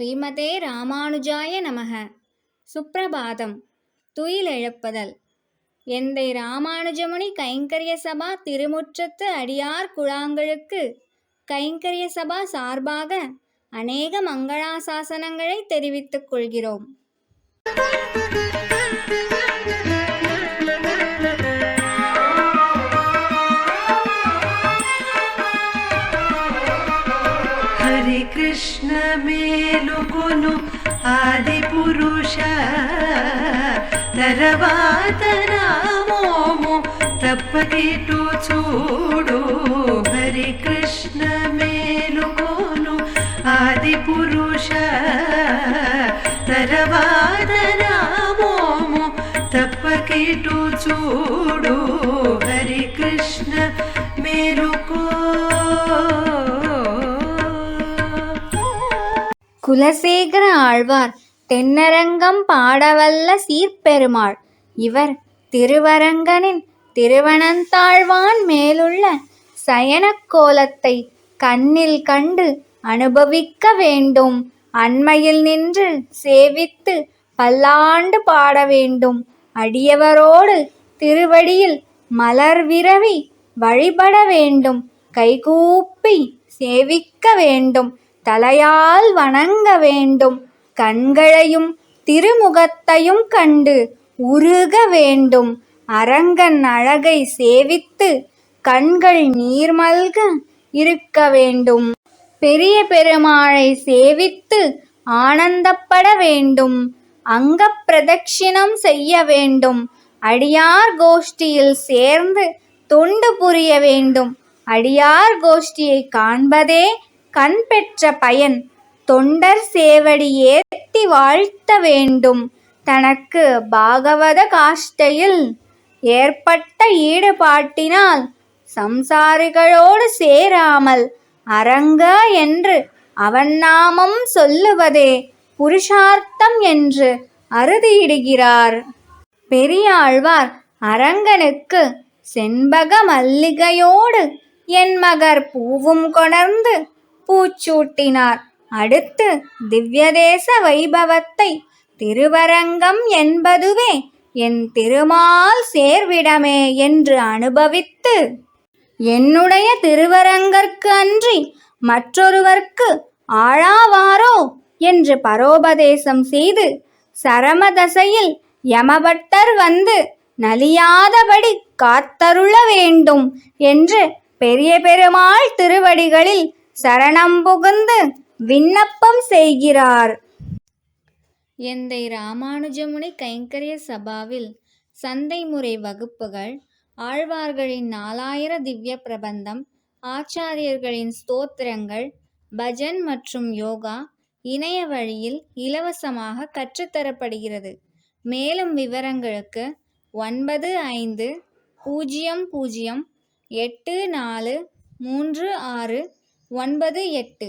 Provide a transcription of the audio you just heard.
ஸ்ரீமதே ராமானுஜாய நமக. சுப்பிரபாதம். துயிலெழுப்புதல் எந்தை ராமானுஜமுனி கைங்கரிய சபா திருமுற்றத்து அடியார் குழாங்களுக்கு கைங்கரிய சபா சார்பாக அநேக மங்களாசாசனங்களை தெரிவித்துக் கொள்கிறோம். కృష్ణ మేలుకొను ఆది పురుష. తర్వాత రామోము తప్పకిటు చూడు. హరి కృష్ణ మేలుకొను ఆది పురుష. తర్వాత రామోము తప్పకిటు చూడు. హరి కృష్ణ குலசேகர ஆழ்வார் தென்னரங்கம் பாடவல்ல சீர்பெருமாள். இவர் திருவரங்கனின் திருவனந்தாழ்வான் மேலுள்ள சயனக்கோலத்தை கண்ணில் கண்டு அனுபவிக்க வேண்டும். அண்மையில் நின்று சேவித்து பல்லாண்டு பாட வேண்டும். அடியவரோடு திருவடியில் மலர் விரவி வழிபட வேண்டும். கைகூப்பி சேவிக்க வேண்டும். தலையால் வணங்க வேண்டும். கண்களையும் திருமுகத்தையும் கண்டு உருக வேண்டும். அரங்கன் அழகை சேவித்து கண்கள் நீர்மல்க இருக்க வேண்டும். பெரிய பெருமாளை சேவித்து ஆனந்தப்பட வேண்டும். அங்க பிரதட்சிணம் செய்ய வேண்டும். அடியார் கோஷ்டியில் சேர்ந்து தொண்டு புரிய வேண்டும். அடியார் கோஷ்டியை காண்பதே கண் பெற்ற பயன் தொண்டர் சேவடி ஏத்தி வாழ்த்த வேண்டும். தனக்கு பாகவத காஷ்டையில் ஏற்பட்ட ஈடுபாட்டினால் சம்சாரிகளோடு சேராமல் அரங்க என்று அவன் நாமம் சொல்லுவதே புருஷார்த்தம் என்று அறுதியிடுகிறார். பெரியாழ்வார் அரங்கனுக்கு செண்பக மல்லிகையோடு என் மகர் பூவும் கொணர்ந்து பூச்சூட்டினார். அடுத்து திவ்யதேச வைபவத்தை திருவரங்கம் என்பதுவே என் திருமால் சேர்விடமே என்று அனுபவித்து என்னுடைய திருவரங்கற்கு அன்றி மற்றொருவர்க்கு ஆழாவாரோ என்று பரோபதேசம் செய்து சரமதசையில் யமபட்டர் வந்து நலியாதபடி காத்தருள வேண்டும் என்று பெரிய பெருமாள் திருவடிகளில் சரணம் புகுந்து விண்ணப்பம் செய்கிறார். எந்தை ராமானுஜமுனி கைங்கரிய சபாவில் சந்தை முறை வகுப்புகள் ஆழ்வார்களின் நாலாயிர திவ்ய பிரபந்தம் ஆச்சாரியர்களின் ஸ்தோத்திரங்கள் பஜன் மற்றும் யோகா இணைய வழியில் இலவசமாக கற்றுத்தரப்படுகிறது மேலும் விவரங்களுக்கு ஒன்பது ஐந்து பூஜ்ஜியம் பூஜ்ஜியம் எட்டு நாலு மூன்று ஆறு ஒன்பது எட்டு.